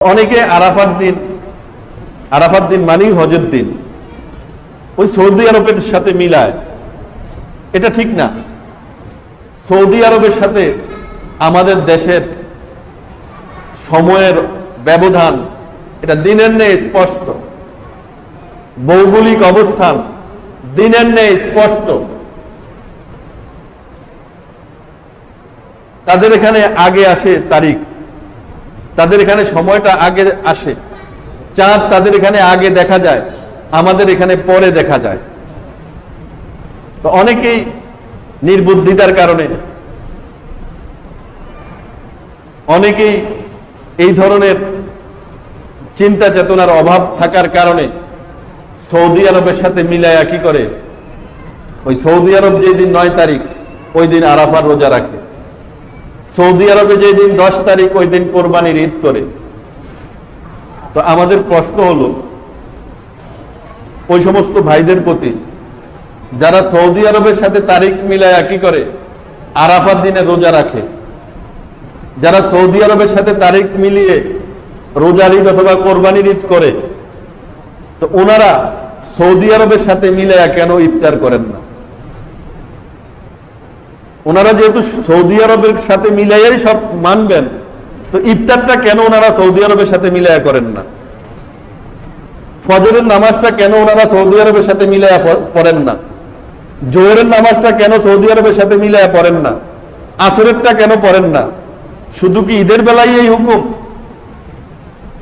অনেকে আরাফার দিন আরাফার দিন মানেই হজের দিন। ওই সৌদি আরবের সাথে মিলায়। এটা ঠিক না। সৌদি আরবের সাথে আমাদের দেশের সময়ের ব্যবধান, এটা দিনের নেই স্পষ্ট। ভৌগোলিক অবস্থান দিনের নেই স্পষ্ট। তাদের এখানে আগে আসে তারিখ। তাদের এখানে সময়টা আগে আসে। চাঁদ তাদের এখানে আগে দেখা যায়, আমাদের এখানে পরে দেখা যায়। তো অনেকেই নির্বুদ্ধিতার কারণে, অনেকেই এই ধরনের চিন্তা চেতনার অভাব থাকার কারণে সৌদি আরবের সাথে মিলায়া কি করে? ওই সৌদি আরব যেদিন নয় তারিখ, ওই দিন আরাফার রোজা রাখে। সৌদি আরবে যেদিন দশ তারিখ, ওই দিন কোরবানির ঈদ করে। তো আমাদের প্রশ্ন হলো, ওই সমস্ত ভাইদের প্রতি যারা সৌদি আরবের সাথে তারিখ মিলায় কি করে? আরাফার দিনে রোজা রাখে। যারা সৌদি আরবের সাথে তারিখ মিলিয়ে রোজার ঈদ অথবা কোরবানির ঈদ করে, তো ওনারা সৌদি আরবের সাথে মিলায়া কেন ইফতার করেন না? ওনারা যেহেতু সৌদি আরবের সাথে মিলাইয়াই সব মানবেন, তো ইফতারটা কেন ওনারা সৌদি আরবের সাথে মিলাইয়া করেন না? ফজরের নামাজটা কেন ওনারা সৌদি আরবের সাথে মিলাইয়া পড়েন না? জোহরের নামাজটা কেন সৌদি আরবের সাথে মিলাইয়া পড়েন না? আসরেরটা কেন পড়েন না? শুধু কি ঈদের বেলায় এই হুকুম?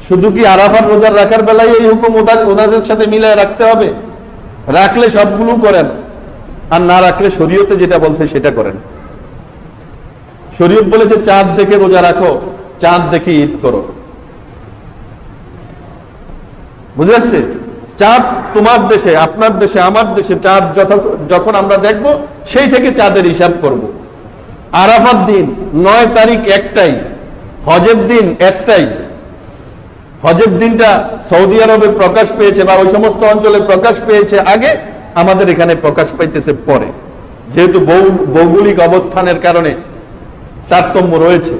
শুধু কি আরাফার রোজার রাখার বেলায় এই হুকুম ওনাদের সাথে মিলায় রাখতে হবে? রাখলে সবগুলো করেন, আর না রাখলে শরীয়তে যেটা বলছে সেটা করেন। শরীয়ত বলেছে, চাঁদ দেখে রোজা রাখো, চাঁদ দেখে ঈদ করো। বুঝে চাঁদ তোমার দেশে, আপনার দেশে, আমার দেশে চাঁদ যখন আমরা দেখব, সেই থেকে চাঁদের হিসাব করব। আরাফার দিন, নয় তারিখ একটাই, হজের দিন একটাই। হজের দিনটা সৌদি আরবে প্রকাশ পেয়েছে বা ওই সমস্ত অঞ্চলে প্রকাশ পেয়েছে আগে, আমাদের এখানে প্রকাশ পাইতেছে পরে। যেহেতু ভৌগোলিক অবস্থানের কারণে তারতম্য রয়েছে।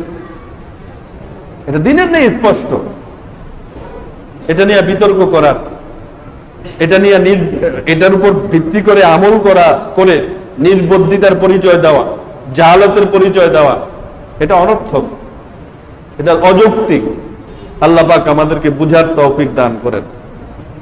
এটা দিনের নেই স্পষ্ট। এটা নিয়ে বিতর্ক করার এটা নিয়ে এটার উপর ভিত্তি করে আমল করা, করে নির্বদ্ধিতার পরিচয় দেওয়া জাহালতের পরিচয় দেওয়া, এটা অনর্থক, এটা অযৌক্তিক। আল্লাহ পাক আমাদেরকে বুঝার তৌফিক দান করেন।